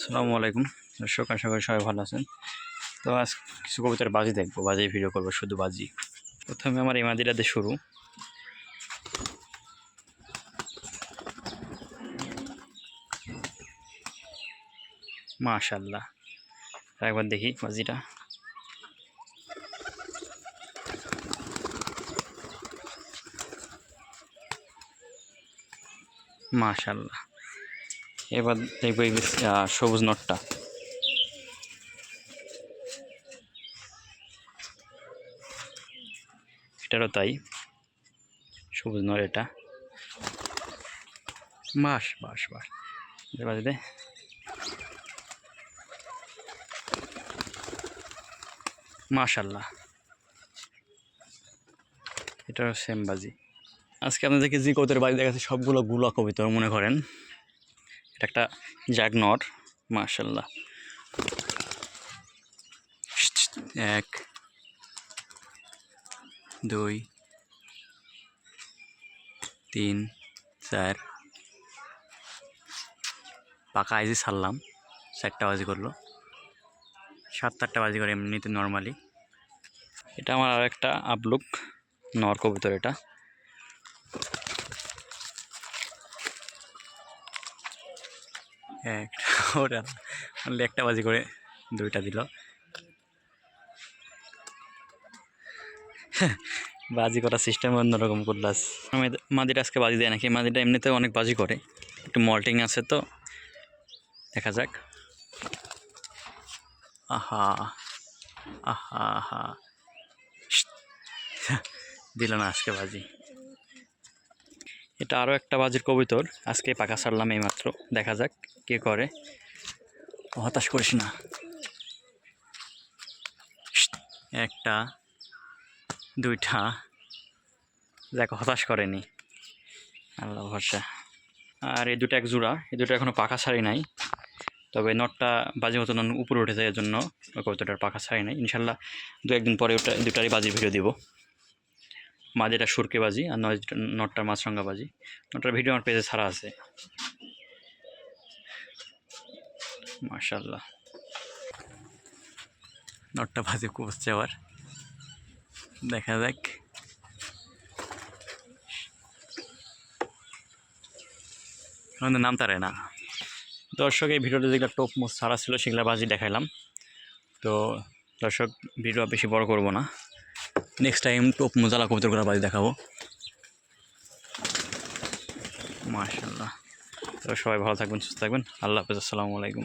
আসসালামু আলাইকুম। দর্শক, আশা করি সবাই ভালো আছেন। তো আজ কিছু কবিতার বাজি দেখব। বাজি ভিডিও করব, শুধু বাজি। প্রথমে আমার ইমাদিরাতে শুরু। মাশাল্লাহ একবার দেখি বাজিটা। মাশাল্লাহ এবার দেখব এই সবুজ নটটা। এটারও তাই, সবুজ নর এটা। বাস বাস বাস। দে। মাশাল্লাহ। এটাও সেম বাজি। আজকে আপনাদেরকে যে কবিতার বাজি দেখাচ্ছে, সবগুলো গুলা কবিতা মনে করেন। এটা একটা জাগ নর মাশাল্লাহ এক, দুই, তিন, চার। পাকা আইজি ছাড়লাম, চারটা বাজি করল। সাত আটটা বাজি করে এমনিতে নর্মালি এটা আমার আর একটা আপলুক নর কবুতর এটা। একটা ওরা only একটা বাজি করে দুইটা দিল। বাজি করার সিস্টেম অন্যরকম করলাস মাদিটা আজকে বাজি দেয় নাকি? মাদিটা এমনিতেও অনেক বাজি করে। একটু মল্টিং আছে তো। দেখা যাক। আহা আহা আহা। দিল না আজকে বাজি। এটা আরও একটা বাজির কবিতর। আজকে পাকা ছাড়লাম এইমাত্র। দেখা যাক কে করে। হতাশ করিস না। একটা, দুইটা। দেখ হতাশ করেনি। আল্লাহ ভরসা। আর এই দুটো এক জোড়া। এই দুটো এখনও পাকা ছাড়ি নাই। তবে নটটা বাজি মতো উপরে উঠে যায় জন্য কবিতাটার পাখা ছাড়ি নাই। ইনশাল্লাহ দু একদিন পরে ওটা দুটারই বাজির ভিডিও দিব। মাঝেটা সুরকে বাজি আর নয় নটটার মাছরঙ্গা বাজি নটটার ভিডিও আমার পেজে ছাড়া আছে। মার্শাল্লাহ নটটা বাজি কুপছে আবার। দেখা যাক। আমাদের নাম তারে না। দর্শক, এই ভিডিওতে যেগুলো টপ মোস্ট সারা ছিল, সেগুলো বাজি দেখাইলাম। তো দর্শক ভিডিও বেশি বড় করব না। নেক্সট টাইম টপ মোজালা করা বাড়ি দেখাবো। মাশাল্লাহ তো সবাই ভালো থাকবেন, সুস্থ থাকবেন। আল্লাহ হাফেজ, আসসালামু আলাইকুম।